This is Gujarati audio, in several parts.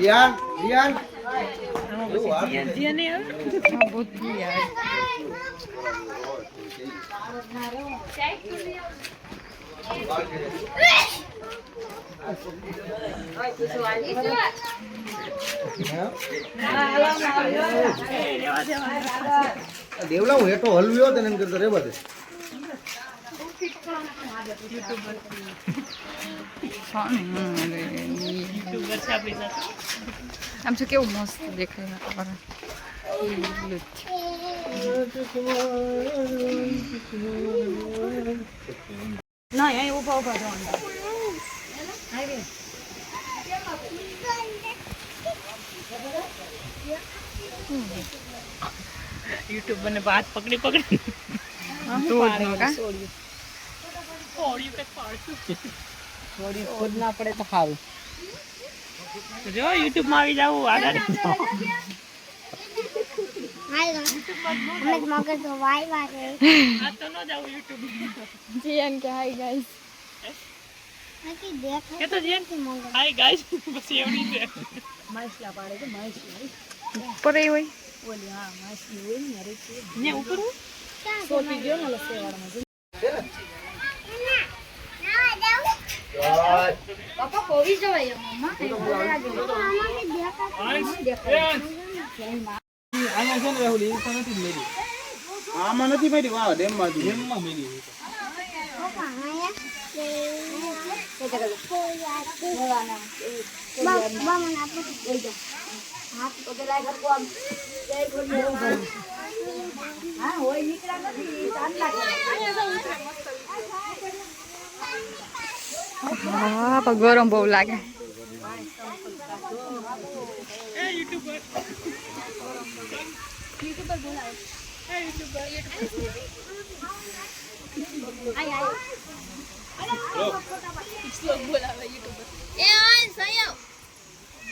રિયાન રિયાન. દેવલા હું હેઠો હલવ્યો તેને એમ કરતો રે બધે યુટ્યુબર. છે આમ જો કેવું મસ્ત દેખાય ના અહીં ઊભા ઊભા જવાનું. યુટ્યુબ મને વાત પકડી પકડી. દૂધનો કા? ફોડ્યું કે ફાડશું થોડી ખોદ ના પડે તો સારું જો યુટ્યુબમાં આવી જાવ આગળ આ તો ન જાવ યુટ્યુબ જીએન કે હાય ગાઈસ કે તો હાય ગાઈસ બસ એવડી છે માછલા પાડે તો માછલી ઉપર એ હોય. ઓલી હા માછલી હોય? ને અરે ને ઉપર હું? સોપી ગયો ને લસેવાળમાં આમાં છે ને રાહુલ એ તો નથી મેરી આમાં નથી મેરી વાહ ડેમમાં જેમમાં મેરી હા પણ ગરમ બહુ લાગે એ યુટ્યુબર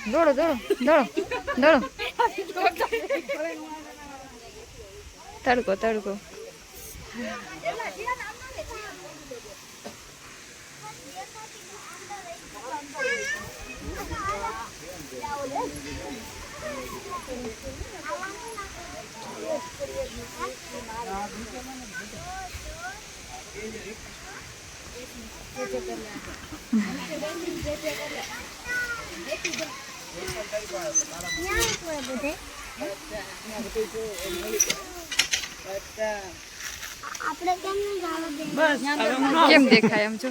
દોડો દોડો દોડો દોડો તડકો તડકો કેમ દેખાય એમ જો?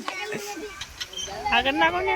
આગળ નાખો ને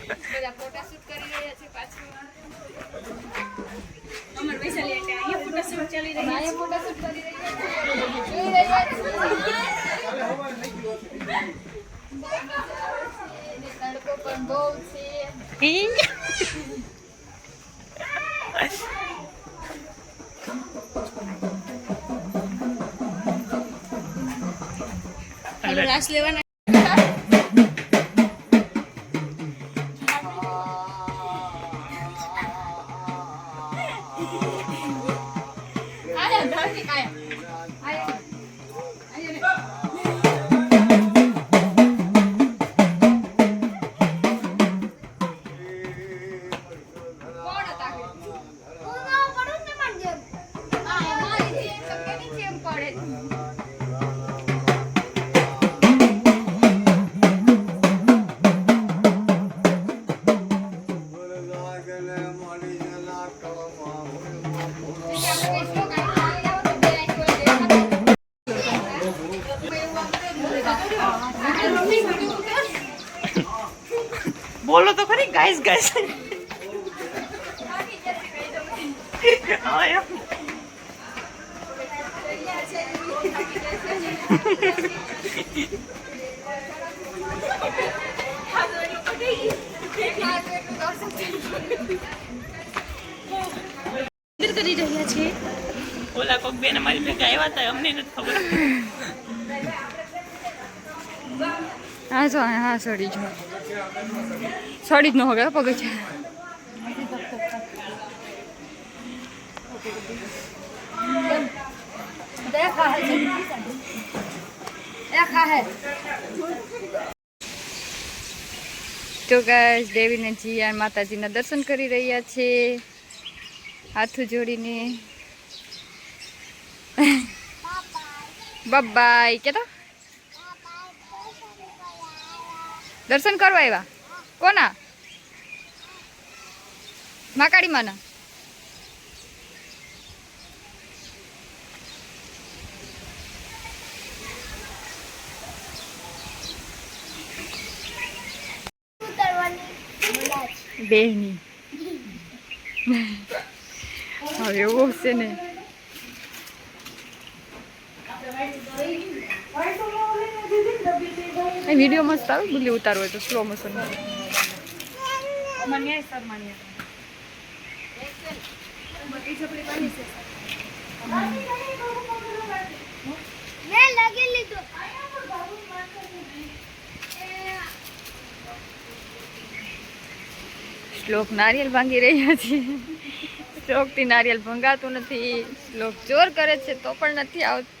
બધા ફોટા શૂટ કરી રહ્યા છે પાછળ. અમાર વૈશાલી એટલે અહીંયા ફોટોશૂટ ચાલી રહી અહીંયા ફોટા શૂટ કરી રહ્યા છે. જોઈ રહ્યા છે. તડકો પણ બહુ છે રાસ લેવાના આયા બોલો તો ખરી ગાઈસ ગાઈસ. કરી રહ્યા છે ઓલા કોક બેન અમારી ભેગા આવ્યા હતા અમને નથી ખબર. હા જો હા સડી જો સડી જ ન હોય પગે છે. તો ગાય દેવીને જીયા માતાજીના દર્શન કરી રહ્યા છે. હાથું જોડીને. બાય કે તો દર્શન કરવા આવ્યા. કોના? માકાળી માના બેની હવે એવું છે ને. એ વીડિયો મસ્ત આવે બુલ્લી ઉતારવો હોય તો સ્લો મોશન મેં. લગી લીધું. શ્લોક નારિયેલ ભાંગી રહ્યા છે. શ્લોકથી નારિયેલ ભંગાતું નથી. શ્લોક જોર કરે છે તો પણ નથી આવતું.